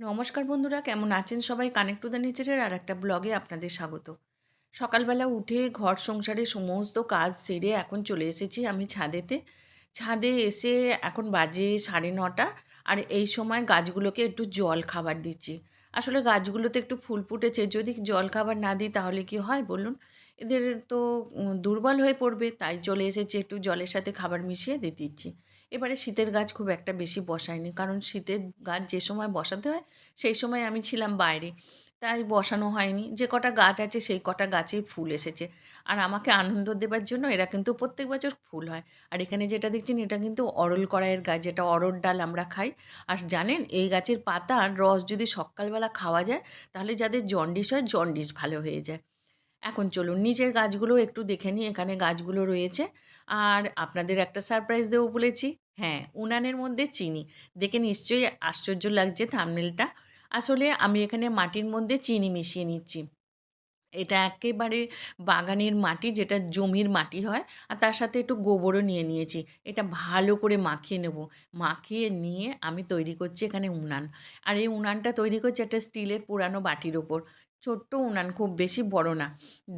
নমস্কার বন্ধুরা, কেমন আছেন সবাই? কানেক্ট টু দ্য নেচারের আর একটা ব্লগে আপনাদের স্বাগত। সকালবেলা উঠে ঘর সংসারে সমস্ত কাজ সেরে এখন চলে এসেছি আমি ছাদেতে। ছাদে এসে এখন বাজে সাড়ে নটা আর এই সময় গাছগুলোকে একটু জল খাবার দিচ্ছি। আসলে গাছগুলোতে একটু ফুল ফুটেছে, যদি জল খাবার না দিই তাহলে কি হয় বলুন? এদের তো দুর্বল হয়ে পড়বে, তাই চলে এসেছি একটু জলের সাথে খাবার মিশিয়ে দিয়ে দিচ্ছি। এবারে শীতের গাছ খুব একটা বেশি বসায়নি কারণ শীতের গাছ যে সময় বসাতে হয়, সেই সময় আমি ছিলাম বাইরে। তাই বসানো হয়নি। যে কটা গাছ আছে, সেই কটা গাছেই ফুল এসেছে। আর আমাকে আনন্দ দেবার জন্য এরা কিন্তু প্রত্যেক বছর ফুল হয়। আর এখানে যেটা দেখছেন, এটা কিন্তু অরল কড়াইয়ের গাছ, যেটা অরড় ডাল আমরা খাই। আর জানেন, এই গাছের পাতার রস যদি সকালবেলা খাওয়া যায়, তাহলে যাদের জন্ডিস হয়, জন্ডিস ভালো হয়ে যায়। এখন চলুন নিচের গাছগুলো একটু দেখে নিই, এখানে গাছগুলো রয়েছে। আর আপনাদের একটা সারপ্রাইজ দেবো বলেছি। হ্যাঁ উনানের মধ্যে চিনি। দেখে নিশ্চয়ই আশ্চর্য লাগছে থামনেলটা আসলে আমি এখানে মাটির মধ্যে চিনি মিশিয়ে নিচ্ছি। এটা একেবারে বাগানের মাটি, যেটা জমির মাটি হয়, আর তার সাথে একটু গোবরও নিয়ে নিয়েছি। এটা ভালো করে মাখিয়ে নেব। মাখিয়ে নিয়ে আমি তৈরি করছি এখানে উনান। আর এই উনানটা তৈরি করছি একটা স্টিলের পুরানো বাটির ওপর। ছোট্ট উনান খুব বেশি বড় না।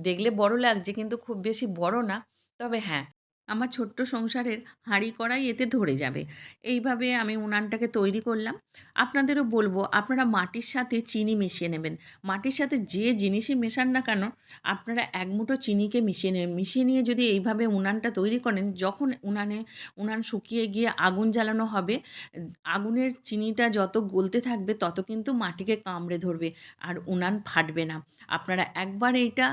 দেখলে বড় লাগছে কিন্তু খুব বেশি বড় না। তবে হ্যাঁ আমার ছোট্ট সংসারের হাঁড়ি কড়াই এতে ধরে যাবে। এইভাবে আমি উনানটাকে তৈরি করলাম। আপনাদেরও বলব, আপনারা মাটির সাথে চিনি মিশিয়ে নেবেন। মাটির সাথে যে জিনিসই মেশান না কেন, আপনারা এক মুঠো চিনিকে মিশিয়ে নেবেন। মিশিয়ে নিয়ে যদি এইভাবে উনানটা তৈরি করেন, যখন উনানে, উনান শুকিয়ে গিয়ে আগুন জ্বালানো হবে, আগুনের চিনিটা যত গলতে থাকবে, তত কিন্তু মাটিকে কামড়ে ধরবে আর উনান ফাটবে না। আপনারা একবার এইটা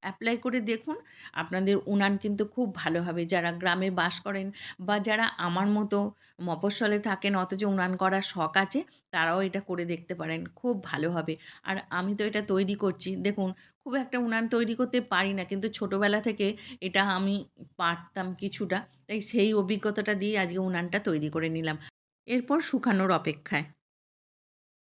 অ্যাপ্লাই করে দেখুন। আপনাদের উনান কিন্তু খুব ভালো হবে। যারা গ্রামে বাস করেন বা যারা আমার মতো মফস্বলে থাকেন, অথচ উনান করার শখ আছে, তারাও এটা করে দেখতে পারেন, খুব ভালো হবে। আর আমি তো এটা তৈরি করছি। দেখুন, খুব একটা উনান তৈরি করতে পারি না, কিন্তু ছোটোবেলা থেকে এটা আমি পারতাম কিছুটা, তাই সেই অভিজ্ঞতাটা দিয়ে আজকে উনানটা তৈরি করে নিলাম। এরপর শুকানোর অপেক্ষায়।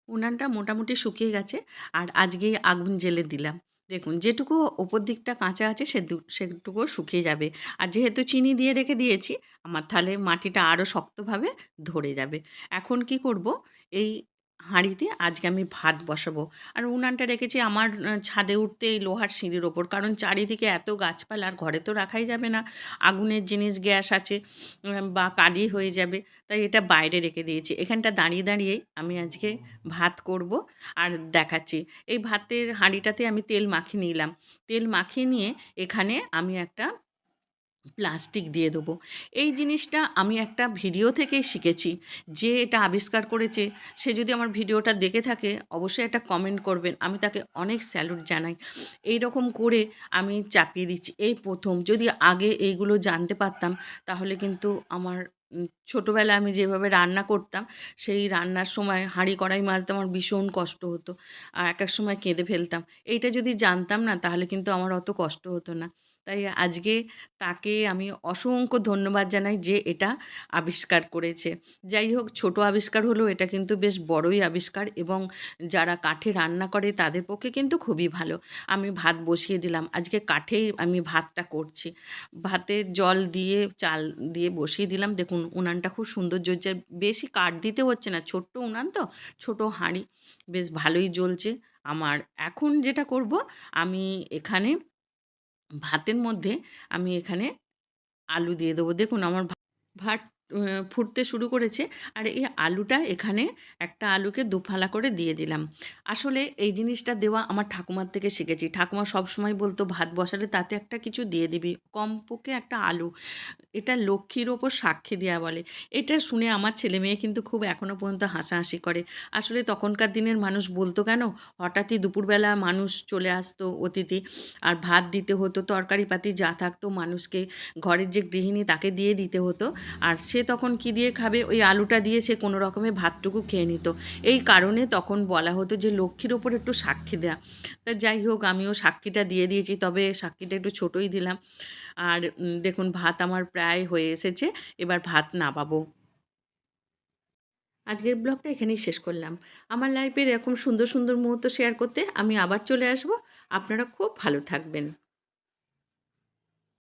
উনানটা মোটামুটি শুকিয়ে গেছে, আর আজকেই আগুন জ্বেলে দিলাম। দেখুন, যেটুকু ওপর দিকটা কাঁচা আছে সে সেটুকু শুকিয়ে যাবে। আর যেহেতু চিনি দিয়ে রেখে দিয়েছি, আমার তাহলে মাটিটা আরও শক্তভাবে ধরে যাবে। এখন কি করব? এই হাঁড়িতে আজকে আমি ভাত বসাবো। আর উনানটা রেখেছি আমার ছাদে উঠতে এই লোহার সিঁড়ির ওপর। কারণ চারিদিকে এত গাছপালা, আর ঘরে তো রাখাই যাবে না। আগুনের জিনিস, গ্যাস আছে বা কালি হয়ে যাবে। তাই এটা বাইরে রেখে দিয়েছি। এখানটা দাঁড়িয়ে দাঁড়িয়েই আমি আজকে ভাত করব আর দেখাচ্ছি। এই ভাতের হাঁড়িটাতে আমি তেল মাখিয়ে নিলাম। তেল মাখিয়ে নিয়ে এখানে আমি একটা প্লাস্টিক দিয়ে দেবো। এই জিনিসটা আমি একটা ভিডিও থেকেই শিখেছি যে এটা আবিষ্কার করেছে। সে যদি আমার ভিডিওটা দেখে থাকে অবশ্যই একটা কমেন্ট করবেন। আমি তাকে অনেক স্যালুট জানাই। এই রকম করে আমি চাপিয়ে দিচ্ছি। এই প্রথম যদি আগে এইগুলো জানতে পারতাম তাহলে কিন্তু আমার উম, ছোটোবেলায় আমি যেভাবে রান্না করতাম সেই রান্নার সময় হাঁড়ি কড়াই মাজতে আমার ভীষণ কষ্ট হতো। আর এক এক সময় কেঁদে ফেলতাম। এইটা যদি জানতাম না তাহলে কিন্তু আমার অত কষ্ট হতো না। তাই আজকে তাকে আমি অসংখ্য ধন্যবাদ জানাই যে এটা আবিষ্কার করেছে। যাই হোক, ছোট আবিষ্কার হলেও এটা কিন্তু বেশ বড়ই আবিষ্কার এবং যারা কাঠে রান্না করে তাদের পক্ষে কিন্তু খুবই ভালো। আমি ভাত বসিয়ে দিলাম। আজকে কাঠেই আমি ভাতটা করছি। ভাতের জল দিয়ে, চাল দিয়ে বসিয়ে দিলাম। দেখুন, উনানটা খুব সুন্দর জ্বলছে। বেশি কাঠ দিতে হচ্ছে না। ছোট্ট উনান তো, ছোট হাঁড়ি। বেশ ভালোই জ্বলছে। আমার এখন যেটা করব, আমি এখানে ভাতের মধ্যে আমি এখানে আলু দিয়ে দেবো। দেখুন আমার ভাত ফুটতে শুরু করেছে। আর এই আলুটা এখানে একটা আলুকে দুফালা করে দিয়ে দিলাম। আসলে এই জিনিসটা দেওয়া আমার ঠাকুমার থেকে শিখেছি। ঠাকুমা সবসময় বলতো, ভাত বসালে তাতে একটা কিছু দিয়ে দিবি। কমপক্ষে একটা আলু। এটা লক্ষ্মীর ওপর সাক্ষী দেওয়া বলে। এটা শুনে আমার ছেলে মেয়ে কিন্তু খুব এখনও পর্যন্ত হাসাহাসি করে। আসলে তখনকার দিনের মানুষ বলতো কেন, হঠাৎই দুপুরবেলা মানুষ চলে আসতো অতিথি, আর ভাত দিতে হতো তরকারি পাতি যা থাকতো মানুষকে, ঘরের যে গৃহিণী তাকে দিয়ে দিতে হতো। আর সে তখন কি দিয়ে খাবে? ওই আলুটা দিয়ে সে কোনো রকমে ভাতটুকু খেয়ে নিত। এই কারণে তখন বলা হতো যে, লক্ষ্মীর ওপর একটু সাক্ষী দেয়া। তা যাই হোক, আমিও সাক্ষীটা দিয়ে দিয়েছি। তবে সাক্ষীটা একটু ছোটোই দিলাম। আর দেখুন, ভাত আমার প্রায় হয়ে এসেছে। এবার ভাত নামাবো। আজকের ব্লগটা এখানেই শেষ করলাম। আমার লাইফের এরকম সুন্দর সুন্দর মুহূর্ত শেয়ার করতে আমি আবার চলে আসব। আপনারা খুব ভালো থাকবেন।